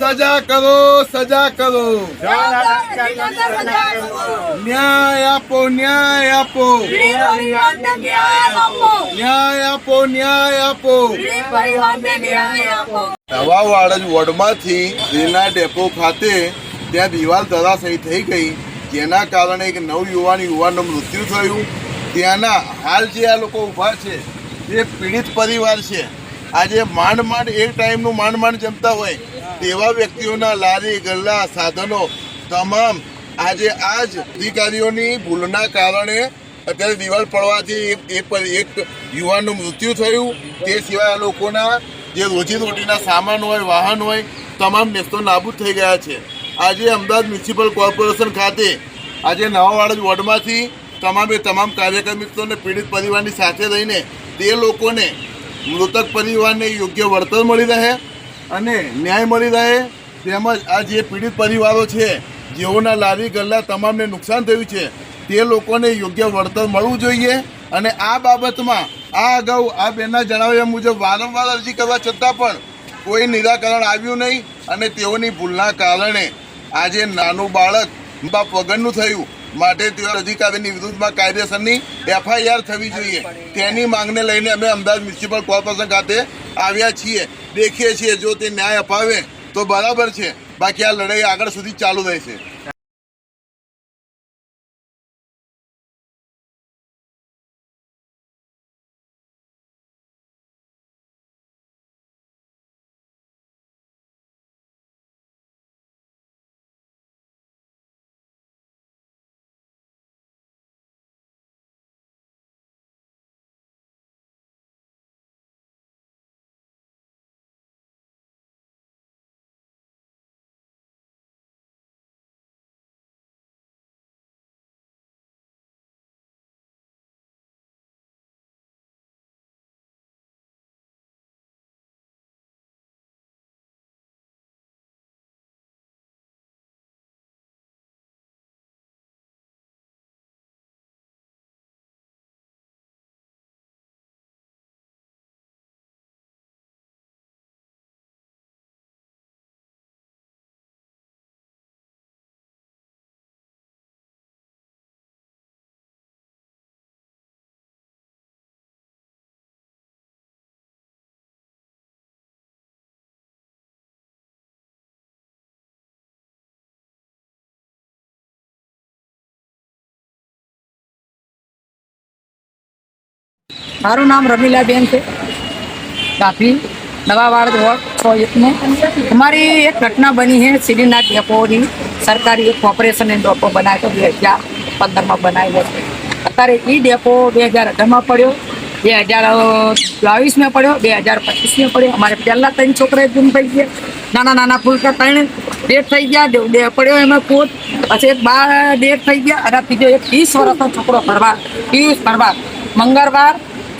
સજા કરો સજા કરો ન્યાય આપો ન્યાય આપો ન્યાય આપો ન્યાય આપો નવા વાડજ વોર્ડમાંથી રેલના ડેપો ખાતે ત્યાં દિવાલ ધરાશયી થઈ ગઈ. જેના કારણે એક નવ યુવાન યુવાનનું મૃત્યુ થયું. ત્યાંના હાલ જે આ લોકો ઊભા છે તે પીડિત પરિવાર છે. આજે માંડ માંડ, એક ટાઈમનું માંડ માંડ જમતા હોય, તેવા વ્યક્તિઓના લારી, ગલ્લા, સાધનો તમામ આજે આ જ અધિકારીઓની ભૂલના કારણે અત્યારે દિવાલ પડવાથી એક એક યુવાનનું મૃત્યુ થયું. તે સિવાય આ લોકોના જે રોજીરોટીના સામાન હોય, વાહન હોય, તમામ નેસ્તો નાબૂદ થઈ ગયા છે. આજે અમદાવાદ મ્યુનિસિપલ કોર્પોરેશન ખાતે આજે નવાવાડ વોર્ડમાંથી તમામે તમામ કાર્યકર મિત્રોને પીડિત પરિવારની સાથે રહીને તે લોકોને મૃતક પરિવારને યોગ્ય વળતર મળી રહે અને ન્યાય મળી રહે. તેમજ આ જે પીડિત પરિવારો છે, જેઓના લારી ગલ્લા તમામને નુકસાન થયું છે, તે લોકોને યોગ્ય વળતર મળવું જોઈએ. અને આ બાબતમાં આ અગાઉ આ બેનના જણાવ્યા મુજબ વારંવાર અરજી કરવા છતાં પણ કોઈ નિરાકરણ આવ્યું નહીં અને તેઓની ભૂલના કારણે આજે નાનું બાળક બાપ વગરનું થયું. માટે તેઓ અધિકારીની વિરુદ્ધમાં કાયદેસરની એફઆઈઆર થવી જોઈએ. તેની માંગને લઈને અમે અમદાવાદ મ્યુનિસિપલ કોર્પોરેશન ખાતે આવ્યા છીએ. દેખીએ છીએ જો તે ન્યાય અપાવે તો બરાબર છે. બાકી આ લડાઈ આગળ સુધી ચાલુ રહેશે. મારું નામ રમીલાબેન છે. કાફી નવાવાડ વોર્ડ સો એકને. અમારી એક ઘટના બની છે શ્રીનાથ ડેપોની. સરકારી એક કોર્પોરેશન ડેપો બનાવ્યો બે હજાર પંદરમાં બનાવ્યો છે અત્યારે એ ડેપો બે હજાર અઢારમાં પડ્યો, બે હજાર બાવીસમાં પડ્યો, બે હજાર પચીસમાં પડ્યો. અમારે પહેલાં ત્રણ છોકરાએ ગુમ થઈ ગયા. નાના નાના ફૂલકા ત્રણ ડેટ થઈ ગયા પડ્યો એમાં કોટ પછી એક બાર ડેટ થઈ ગયા, અને ત્રીજો એક ત્રીસ વર્ષનો છોકરો ફરવા પિયુષ ભરવા. મંગળવાર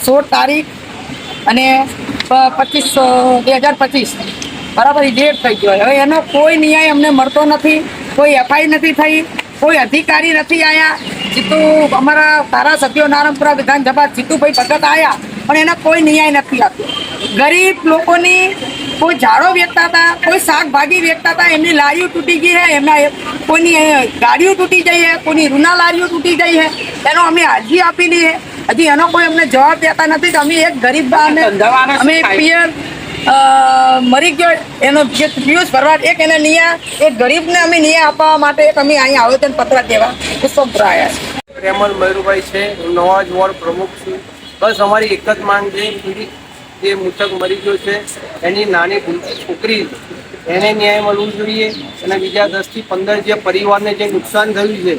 સોળ તારીખ અને પચીસ બે હજાર પચીસ. બરાબર ડેટ થઈ ગયો. હવે એનો કોઈ ન્યાય અમને મળતો નથી, કોઈ એફઆઈ નથી થઈ, કોઈ અધિકારી નથી આવ્યા જીતુ, અમારા ધારાસભ્યો નારણપુરા વિધાનસભા જીતુભાઈ ભગત આવ્યા પણ એનો કોઈ ન્યાય નથી આપ્યો. ગરીબ લોકોની કોઈ ઝાડો વેચતા હતા, કોઈ શાકભાજી વેચતા હતા, એમની લારીઓ તૂટી ગઈ છે એમના કોઈની ગાડીઓ તૂટી ગઈ છે કોઈની રૂના લારીઓ તૂટી ગઈ છે એનો અમે અરજી આપી છે હજી એનો કોઈ અમને જવાબ દેતા નથી કે અમે એક ગરીબ બાને અમે પિયર મરી ગયો. એનો જે પિયુષ ભરવાડ એક એને નિયા એક ગરીબને અમે નિયા આપવા માટે એક અમે અહીંયા આવેદન પત્ર દેવા. પુષ્પપુરા આવ્યા છે. પ્રેમલ મયુરભાઈ છે. હું નવાજ વોર્ડ પ્રમુખ છું. બસ અમારી એક જ માંગ છે પીડિત જે મૃતક મરી ગયો છે એની નાની છોકરી એને ન્યાય મળવું જોઈએ અને બીજા દસથી પંદર જે પરિવારને જે નુકસાન થયું છે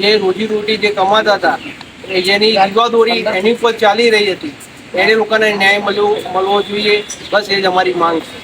જે રોજીરોટી જે કમાતા હતા જેની જીવાદોરી એની ઉપર ચાલી રહી હતી. એને લોકોને ન્યાય મળવો મળવો જોઈએ. બસ એ જ અમારી માંગ છે.